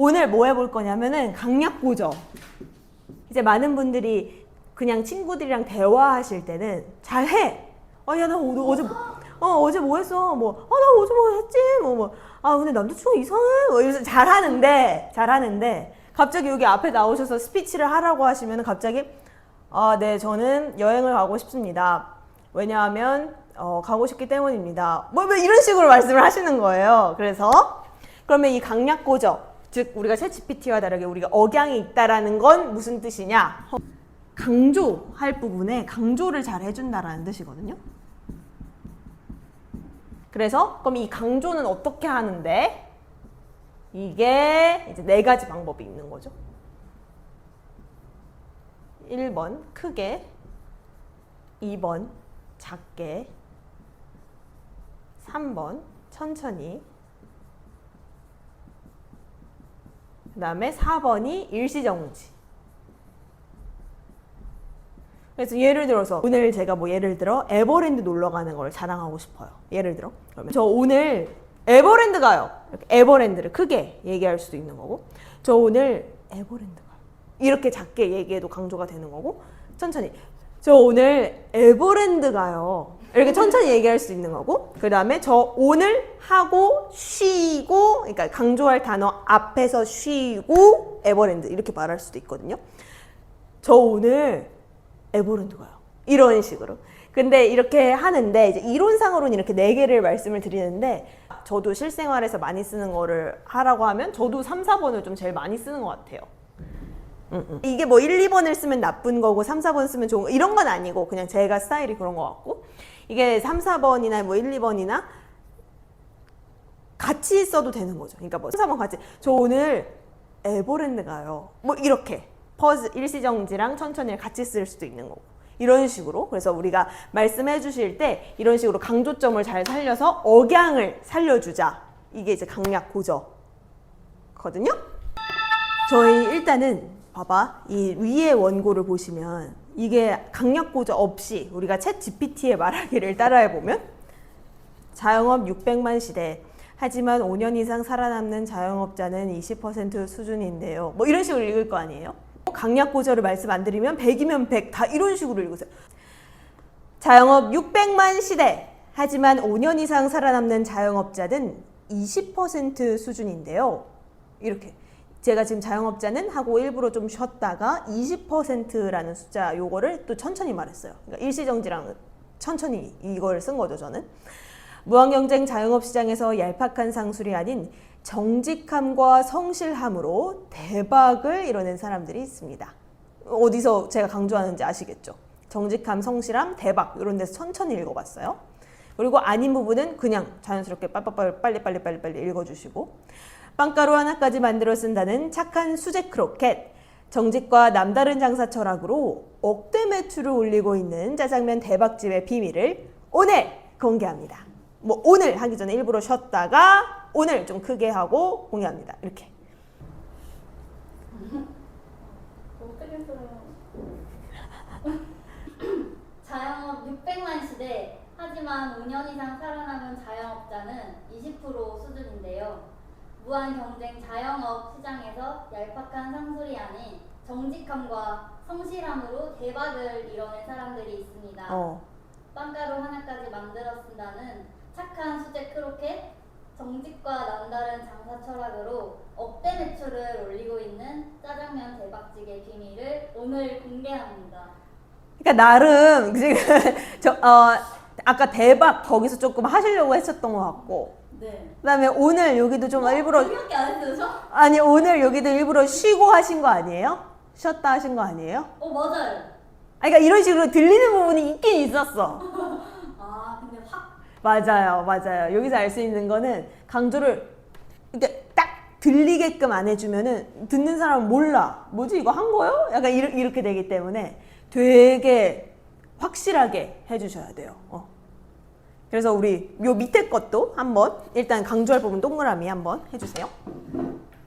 오늘 뭐 해볼 거냐면은 강약 보죠. 이제 많은 분들이 그냥 친구들이랑 대화하실 때는 잘해. 아, 야, 나 어, 어제, 어, 어제 뭐 했어? 뭐, 아, 나 어제 뭐 했지? 뭐, 뭐, 아, 근데 남자친구 이상해? 뭐, 이러면서 잘하는데, 잘하는데, 갑자기 여기 앞에 나오셔서 스피치를 하라고 하시면 갑자기, 아, 네, 저는 여행을 가고 싶습니다. 왜냐하면, 어, 가고 싶기 때문입니다. 뭐, 뭐 이런 식으로 말씀을 하시는 거예요. 그래서, 그러면 이 강약고죠. 즉, 우리가 챗 GPT와 다르게 우리가 억양이 있다라는 건 무슨 뜻이냐? 강조할 부분에 강조를 잘 해준다라는 뜻이거든요. 그래서 그럼 이 강조는 어떻게 하는데? 이게 이제 네 가지 방법이 있는 거죠. 1번 크게 2번 작게 3번 천천히 그 다음에 4번이 일시정지 그래서 예를 들어서 오늘 제가 뭐 예를 들어 에버랜드 놀러 가는 걸 자랑하고 싶어요. 예를 들어 그러면 저 오늘 에버랜드 가요. 에버랜드를 크게 얘기할 수도 있는 거고 저 오늘 에버랜드 가요. 이렇게 작게 얘기해도 강조가 되는 거고 천천히 저 오늘 에버랜드 가요. 이렇게 천천히 얘기할 수 있는 거고 그 다음에 저 오늘 하고 쉬고 그러니까 강조할 단어 앞에서 쉬고 에버랜드 이렇게 말할 수도 있거든요. 저 오늘 에버랜드 가요. 이런 식으로. 근데 이렇게 하는데 이제 이론상으로는 이렇게 네 개를 말씀을 드리는데 저도 실생활에서 많이 쓰는 거를 하라고 하면 저도 3, 4번을 좀 제일 많이 쓰는 것 같아요. 음, 음. 이게 뭐 1, 2번을 쓰면 나쁜 거고 3, 4번 쓰면 좋은 거 이런 건 아니고 그냥 제가 스타일이 그런 것 같고 이게 3, 4번이나 뭐 1, 2번이나 같이 써도 되는 거죠. 그러니까 뭐 3, 4번 같이 저 오늘 에버랜드 가요. 뭐 이렇게 퍼즈 일시정지랑 천천히를 같이 쓸 수도 있는 거고 이런 식으로 그래서 우리가 말씀해 주실 때 이런 식으로 강조점을 잘 살려서 억양을 살려주자 이게 이제 강약 고저거든요. 저희 일단은 봐봐 이 위에 원고를 보시면 이게 강약 고저 없이 우리가 챗 GPT의 말하기를 따라해 보면 자영업 600만 시대 하지만 5년 이상 살아남는 자영업자는 20% 수준인데요. 뭐 이런 식으로 읽을 거 아니에요? 강약 고저를 말씀 안 드리면 100이면 100 다 이런 식으로 읽으세요. 자영업 600만 시대 하지만 5년 이상 살아남는 자영업자는 20% 수준인데요. 이렇게 제가 지금 자영업자는 하고 일부러 좀 쉬었다가 20%라는 숫자 요거를 또 천천히 말했어요. 그러니까 일시정지랑 천천히 이걸 쓴 거죠, 저는. 무한경쟁 자영업 시장에서 얄팍한 상술이 아닌 정직함과 성실함으로 대박을 이뤄낸 사람들이 있습니다. 어디서 제가 강조하는지 아시겠죠? 정직함, 성실함, 대박 이런 데서 천천히 읽어봤어요. 그리고 아닌 부분은 그냥 자연스럽게 빨리빨리 빨리빨리 빨리빨리 읽어주시고 빵가루 하나까지 만들어 쓴다는 착한 수제 크로켓 정직과 남다른 장사 철학으로 억대 매출을 올리고 있는 짜장면 대박집의 비밀을 오늘 공개합니다. 뭐 오늘 하기 전에 일부러 쉬었다가 오늘 좀 크게 하고 공개합니다. 이렇게. 자영업 600만 시대 하지만 5년 이상 살아남은 자영업자는 20% 수준인데요. 무한 경쟁 자영업 시장에서 얄팍한 상술이 아닌 정직함과 성실함으로 대박을 이뤄낸 사람들이 있습니다. 어. 빵가루 하나까지 만들어 쓴다는 착한 수제 크로켓, 정직과 남다른 장사 철학으로 억대 매출을 올리고 있는 짜장면 대박집의 비밀을 오늘 공개합니다. 그러니까 나름 지금 저 어, 아까 대박 거기서 조금 하시려고 했었던 것 같고 네. 그다음에 오늘 여기도 좀 일부러 이렇게 안 했어요, 저? 아니 오늘 여기도 일부러 쉬고 하신 거 아니에요? 쉬었다 하신 거 아니에요? 어, 맞아요. 아니, 그러니까 이런 식으로 들리는 부분이 있긴 있었어. 아, 근데 확 맞아요, 맞아요. 여기서 알 수 있는 거는 강조를 이렇게 딱 들리게끔 안 해주면은 듣는 사람은 몰라. 뭐지 이거 한 거요? 약간 이렇게 되기 때문에 되게 확실하게 해주셔야 돼요. 어. 그래서 우리 요 밑에 것도 한번 일단 강조할 부분 동그라미 한번 해주세요.